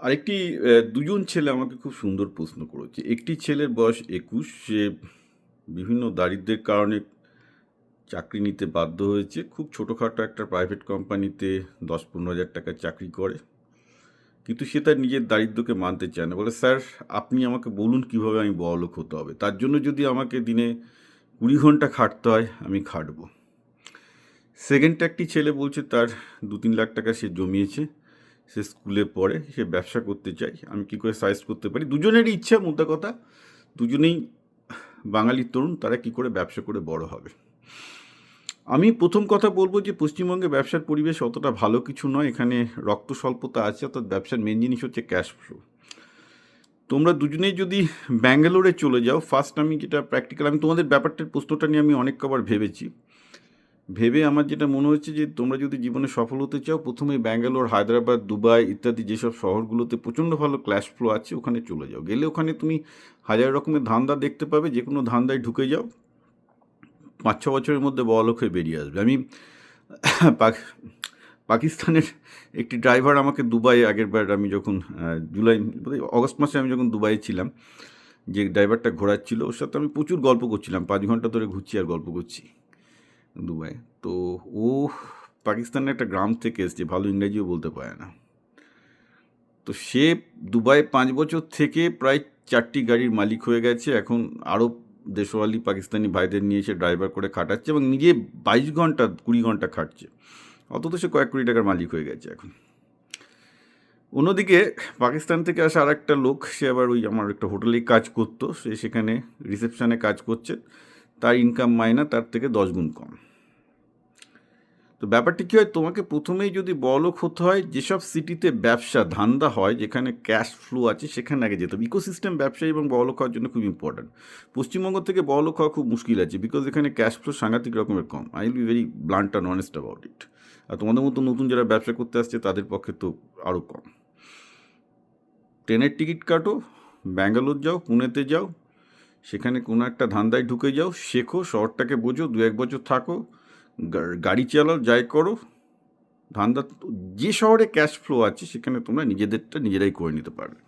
আরেকটি দুজন ছেলে আমাকে খুব সুন্দর প্রশ্ন করেছে। একটি ছেলের বয়স একুশ, সে বিভিন্ন দারিদ্র্যের কারণে চাকরি নিতে বাধ্য হয়েছে। খুব ছোটোখাটো একটা প্রাইভেট কোম্পানিতে দশ পনেরো হাজার টাকার চাকরি করে। কিন্তু সে তার নিজের দারিদ্রকে মানতে চায় না। বলে, স্যার, আপনি আমাকে বলুন কীভাবে আমি বড়লোক হতে হবে? তার জন্য যদি আমাকে দিনে কুড়ি ঘণ্টা খাটতে হয়, আমি খাটবো। সেকেন্ডটা একটি ছেলে বলছে, তার দু তিন লাখ টাকা সে জমিয়েছে। সে স্কুলে পড়ে, সে ব্যবসা করতে চায়। আমি কী করে সাজেস্ট করতে পারি? দুজনেরই ইচ্ছা, মোদ্দা কথা। দুজনেই বাঙালির তরুণ, তারা কী করে ব্যবসা করে বড় হবে? আমি প্রথম কথা বলব যে, পশ্চিমবঙ্গে ব্যবসার পরিবেশ অতটা ভালো কিছু নয়। এখানে রক্ত স্বল্পতা আছে, অর্থাৎ ব্যবসার মেন জিনিস হচ্ছে ক্যাশ ফ্লো তোমরা দুজনেই যদি ব্যাঙ্গালোরে চলে যাও ফার্স্ট আমি যেটা প্র্যাকটিক্যাল আমি তোমাদের ব্যাপারটার প্রশ্নটা নিয়ে আমি অনেক কবার ভেবেছি। ভেবে আমার যেটা মনে হচ্ছে যে তোমরা যদি জীবনে সফল হতে চাও প্রথমে ব্যাঙ্গালোর, হায়দ্রাবাদ, দুবাই ইত্যাদি যেসব শহরগুলোতে প্রচণ্ড ভালো ক্ল্যাশ ফ্লো আছে, ওখানে চলে যাও। গেলে ওখানে তুমি হাজার রকমের ধান্দা দেখতে পাবে, যে কোনো ধান্দায় ঢুকে যাও, পাঁচ ছ বছরের মধ্যে বড়লোক হয়ে বেরিয়ে আসবে। আমি পাক- পাকিস্তানের একটি ড্রাইভার আমাকে দুবাই আগের বার আমি যখন জুলাই অগস্ট মাসে আমি যখন দুবাইয়ে ছিলাম, যে ড্রাইভারটা ঘোরাচ্ছিল, ওর সাথে আমি প্রচুর গল্প করছিলাম, পাঁচ ঘণ্টা ধরে ঘুরছি আর গল্প করছি। দুবাই। তো ও পাকিস্তানের একটা গ্রাম থেকে এসছে, ভালো ইংরেজিও বলতে পারে না। তো সে দুবাই পাঁচ বছর থেকে প্রায় চারটি গাড়ির মালিক হয়ে গেছে। এখন আরও দেশওয়ালি পাকিস্তানি ভাইদের নিয়ে এসে ড্রাইভার করে খাটাচ্ছে এবং নিজে বাইশ ঘণ্টা, কুড়ি ঘণ্টা খাটছে। অন্তত সে কয়েক কোটি টাকার মালিক হয়ে গেছে এখন। অন্যদিকে পাকিস্তান থেকে আসা আর একটা লোক, সে আবার ওই আমার একটা হোটেলেই কাজ করতো। সে সেখানে রিসেপশানে কাজ করছে। তার ইনকাম মাইনা তার থেকে দশ গুণ কম। তো ব্যাপারটি কী হয়, তোমাকে প্রথমেই যদি বড়লোক হতে হয়, যেসব সিটিতে ব্যবসা ধান্দা হয়, যেখানে ক্যাশ ফ্লো আছে, সেখানে আগে যেতে হবে। ইকোসিস্টেম ব্যবসা এবং বড়লোক হওয়ার জন্য খুব ইম্পর্ট্যান্ট পশ্চিমবঙ্গ থেকে বড়লোক হওয়া খুব মুশকিল আছে বিকজ এখানে ক্যাশ ফ্লো সাংঘাতিক রকমের কম। I will be very blunt and honest about it আর তোমাদের মতো নতুন যারা ব্যবসা করতে আসছে, তাদের পক্ষে তো আরও কম। ট্রেনের টিকিট কাটো, ব্যাঙ্গালোর যাও, পুনেতে যাও সেখানে কোনো একটা ধান্দায় ঢুকে যাও, শেখো, শহরটাকে বোঝো, দু এক বছর থাকো গাড়ি চালাও, যাই করো। ধান্দা যে শহরে ক্যাশ ফ্লো আছে, সেখানে তোমরা নিজেদেরটা নিজেরাই করে নিতে পারবে।